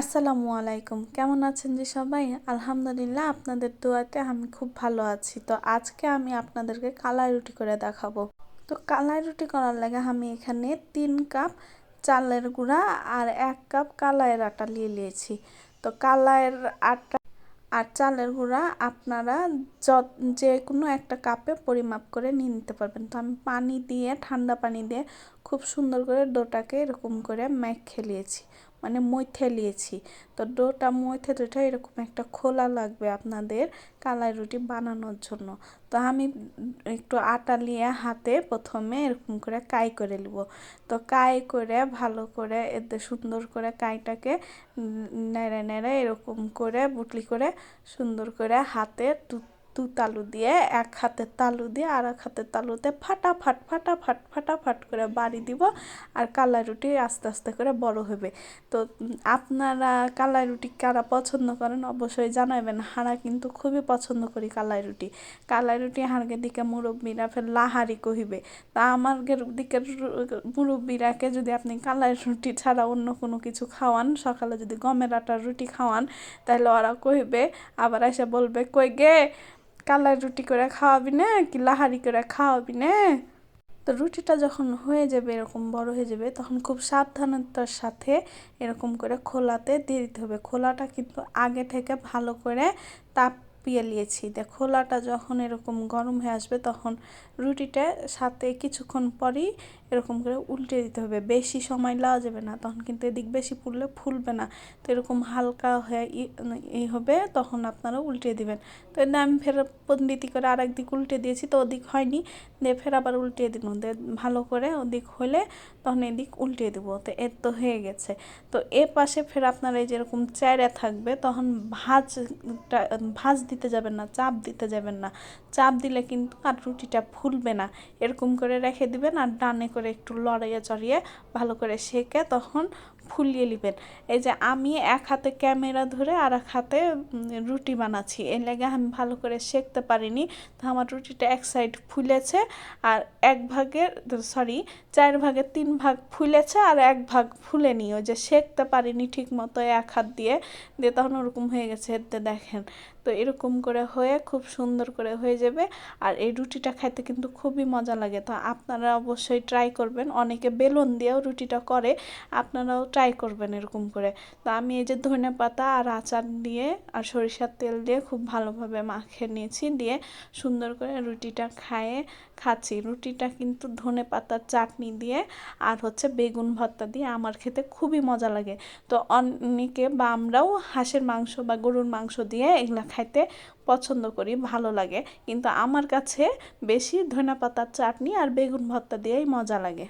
আসসালামু আলাইকুম। কেমন আছেন যে সবাই? আলহামদুলিল্লাহ আপনাদের দোয়াতে আমি খুব ভালো আছি। তো আজকে আমি আপনাদেরকে কালাই রুটি করে দেখাবো। তো কালাই রুটি করার লাগে আমি এখানে তিন কাপ চালের গুঁড়া আর এক কাপ কালাইয়ের আটা নিয়ে নিয়েছি। তো কালাইয়ের আটা আর চালের গুঁড়া আপনারা যত, যে কোনো একটা কাপে পরিমাপ করে নিয়ে নিতে পারবেন। তো আমি পানি দিয়ে, ঠান্ডা পানি দিয়ে খুব সুন্দর করে ডোটাকে এরকম করে ম্যাক খেলিয়েছি মানে মৈথে নিয়েছি তো ডোটা মৈথে ডোটা এরকম একটা খোলা লাগবে আপনাদের কালাই রুটি বানানোর জন্য। তো আমি একটু আটা নিয়ে হাতে প্রথমে এরকম করে কাই করে নিব। তো কাই করে ভালো করে এতে সুন্দর করে কাইটাকে নেড়ে নেড়ে এরকম করে বুটলি করে সুন্দর করে হাতে দু তালু দিয়ে, এক হাতের তালু দিয়ে আর এক হাতের তালুতে ফাটাফাট ফাটাফাট ফাটাফাট করে বাড়ি দিব আর কালাই রুটি আস্তে আস্তে করে বড় হবে। তো আপনারা কালাই রুটি কারা পছন্দ করেন অবশ্যই জানাবেন। হারা কিন্তু খুবই পছন্দ করি কালাই রুটি। কালাই রুটি হাড়কে দিকে মুরব্বীরা ফের লাহারি কহিবে। তা আমার দিকের মুরব্বীরাকে যদি আপনি কালাই রুটি ছাড়া অন্য কোনো কিছু খাওয়ান, সকালে যদি গমের আটার রুটি খাওয়ান তাহলে ওরা কহিবে, আবার এসে বলবে, কই গে কালাই রুটি করে খাওয়াবি না কি লাহারি করে খাওয়াবি না? তো রুটিটা যখন হয়ে যাবে, এরকম বড় হয়ে যাবে, তখন খুব সাবধানতার সাথে এরকম করে খোলাতে দিয়ে দিতে হবে। খোলাটা কিন্তু আগে থেকে ভালো করে তাপ পিয়ে নিয়েছি। দেখ খোলাটা যখন এরকম গরম হয়ে আসবে, তখন রুটিটা সাথে কিছুক্ষণ পরই এরকম করে উল্টে দিতে হবে। বেশি সময় লাওয়া যাবে না, তখন কিন্তু এদিক বেশি পুড়লে ফুলবে না। তো এরকম হালকা হয়ে ই হবে, তখন আপনারা উল্টে দিবেন। তো এনে আমি ফের পন্ডিতি করে আর একদিক উল্টে দিয়েছি, তো ওদিক হয়নি। দিয়ে ফের আবার উল্টে দিব। ভালো করে ওদিক হলে তখন এদিক উল্টে দেবো। তো এর তো হয়ে গেছে। তো এ পাশে ফের আপনারা এই যেরকম চেয়ারে থাকবে, তখন ভাজটা, ভাজ দিতে যাবেন না, চাপ দিতে যাবেন না। চাপ দিলে কিন্তু আর রুটিটা ফুলবে না। এরকম করে রেখে দিবেন আর ডানে করে একটু লড়াইয়ে চড়িয়ে ভালো করে সেঁকে তখন ফুলিয়ে নেবেন। এই যে আমি এক হাতে ক্যামেরা ধরে আর এক হাতে রুটি বানাচ্ছি। এর লেগে আমি ভালো করে সেঁকতে পারিনি। তো আমার রুটিটা এক সাইড ফুলেছে আর এক ভাগের সরি চার ভাগের তিন ভাগ ফুলেছে আর এক ভাগ ফুলেনি ওই যে সেঁকতে পারিনি ঠিক মতো এক হাত দিয়ে। দিয়ে তখন ওরকম হয়ে গেছে, এতে দেখেন। তো এরকম করে হয়ে খুব সুন্দর করে হয়ে যাবে। আর এই রুটিটা খাইতে কিন্তু খুবই মজা লাগে। তো আপনারা অবশ্যই ট্রাই করবেন। অনেকে বেলুন দিয়েও রুটিটা করে। আপনারাও ট্রাই করবেন এরকম করে। তো আমি এই যে ধনে পাতা আর আচার দিয়ে আর সরিষার তেল দিয়ে খুব ভালোভাবে মাখে নিয়েছি দিয়ে সুন্দর করে রুটিটা খায়ে খাচ্ছি। রুটিটা কিন্তু ধনে পাতার চাটনি দিয়ে আর হচ্ছে বেগুন ভর্তা দিয়ে আমার খেতে খুবই মজা লাগে। তো অনেকে বা আমরাও হাঁসের মাংস বা গরুর মাংস দিয়ে এগুলো খাইতে পছন্দ করি, ভালো লাগে। কিন্তু আমার কাছে বেশি ধনে পাতার চাটনি আর বেগুন ভর্তা দিয়েই মজা লাগে।